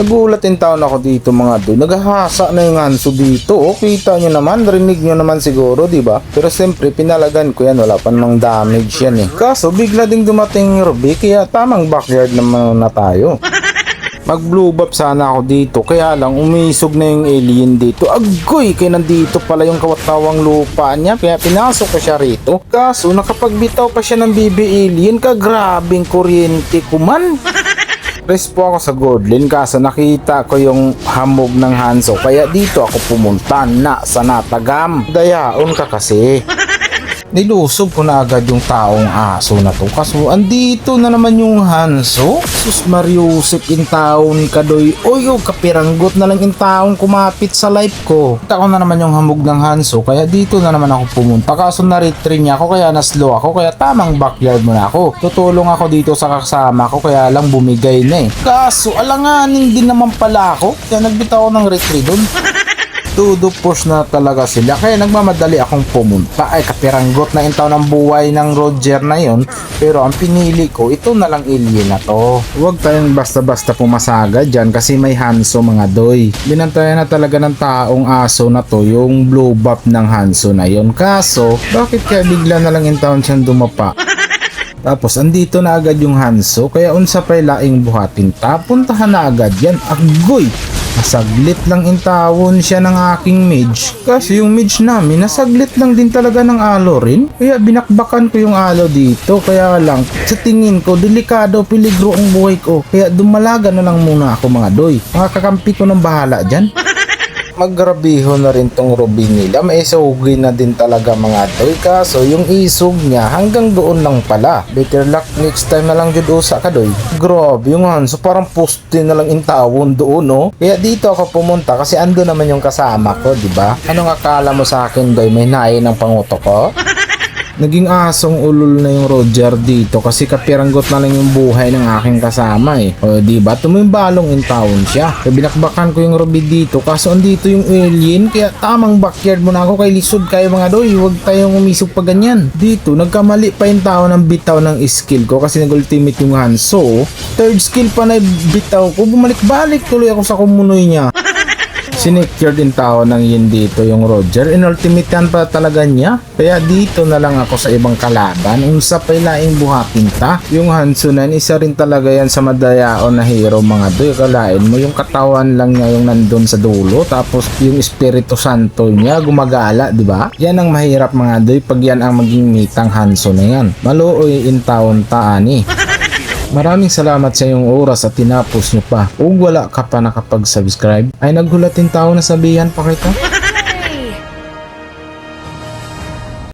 Nagulat din taon ako dito mga doy. Naghahasa na yung Hanso dito. O, kita nyo naman, rinig nyo naman siguro, di ba? Pero siyempre, pinalagan ko yan. Wala pa namang damage yan eh. Kaso, bigla ding dumating Ruby, kaya tamang backyard naman na tayo. Mag blue buff sana ako dito kaya lang umisog na yung alien dito. Agoy! Kaya nandito pala yung kawatawang lupa niya kaya pinasok ko siya rito. Kaso nakapagbitaw pa siya ng BB alien ka grabing kuryente kuman. Rest po ako sa Godlin kaso nakita ko yung hamog ng Hanso kaya dito ako pumunta na sa Natagam. Dayaon ka kasi. Nilusob ko na agad yung taong aso na to kaso andito na naman yung Hanso. Sus Mariusip in taon kadoy. Oy oh, kapiranggot na lang in taong kumapit sa life ko. Kita ko na naman yung hamog ng Hanso kaya dito na naman ako pumunta kaso na-retrain niya ako kaya na-slow ako kaya tamang backyard mo na ako. Tutulong ako dito sa kasama ko kaya lang bumigay na eh. Kaso alanganin din naman pala ako kaya nagbitaw ng retreat doon todo push na talaga sila. Kaya nagmamadali akong pumunta. Ay kapiranggot na intaw ng buhay ng Roger na yon pero ang pinili ko ito na lang alien na to. Huwag tayong basta-basta pumasaga dyan kasi may Hanso mga doy. Binantayan na talaga ng taong aso na to yung blue buff ng Hanso na yon kaso bakit kaya bigla na lang intaw siyang dumapa? Tapos andito na agad yung Hanso kaya unsa pa'y laing buhatin ta? Puntahan na agad yan. Agoy Nasaglit lang intawon siya ng aking mage. Kasi yung mage namin, nasaglit lang din talaga ng alo rin. Kaya binakbakan ko yung alo dito. Kaya lang, sa tingin ko, delikado, piligro ang buhay ko. Kaya dumalaga na lang muna ako mga doy. Mga kakampi ko ng bahala dyan. Maggrabiho na rin tong ruby nila. May sugi na din talaga mga doy. Kaso yung isog niya hanggang doon lang pala. Better luck next time na lang jud usa ka doy. Grabe yung Hanso parang poste na lang intawon doon no. Kaya dito ako pumunta kasi ando naman yung kasama ko, di ba? Anong akala mo sa akin doy? May nain ng panguto ko? Naging asong ulol na yung Roger dito kasi kapiranggot na lang yung buhay ng aking kasama eh. O di ba? Tumimbalong in town siya. Kaya binakbakan ko yung Ruby dito kaso andito yung alien kaya tamang backyard mo na ako kay lisod kayo mga doy. Huwag tayong umisog pa ganyan. Dito nagkamali pa yung tao ng bitaw ng skill ko kasi nag-ultimate yung Hanso. Third skill pa na bitaw ko. Bumalik-balik tuloy ako sa kumunoy niya. Sinecure din tao ng yin dito yung Roger. Inultimatean pa talaga niya. Kaya dito na lang ako sa ibang kalaban. Unsa pa laing buhatin ta. Yung Hansunan, isa rin talaga yan sa madayaon na hero mga doy. Kalain mo yung katawan lang niya yung nandun sa dulo. Tapos yung Espiritu Santo niya gumagala, di ba? Yan ang mahirap mga doy pag yan ang maging mitang Hanso na yan. Maluoy in taon taani. Maraming salamat sa iyong oras at tinapos nyo pa. Kung wala ka pa nakapag-subscribe, ay naghulatin tao na sabihan pa kita.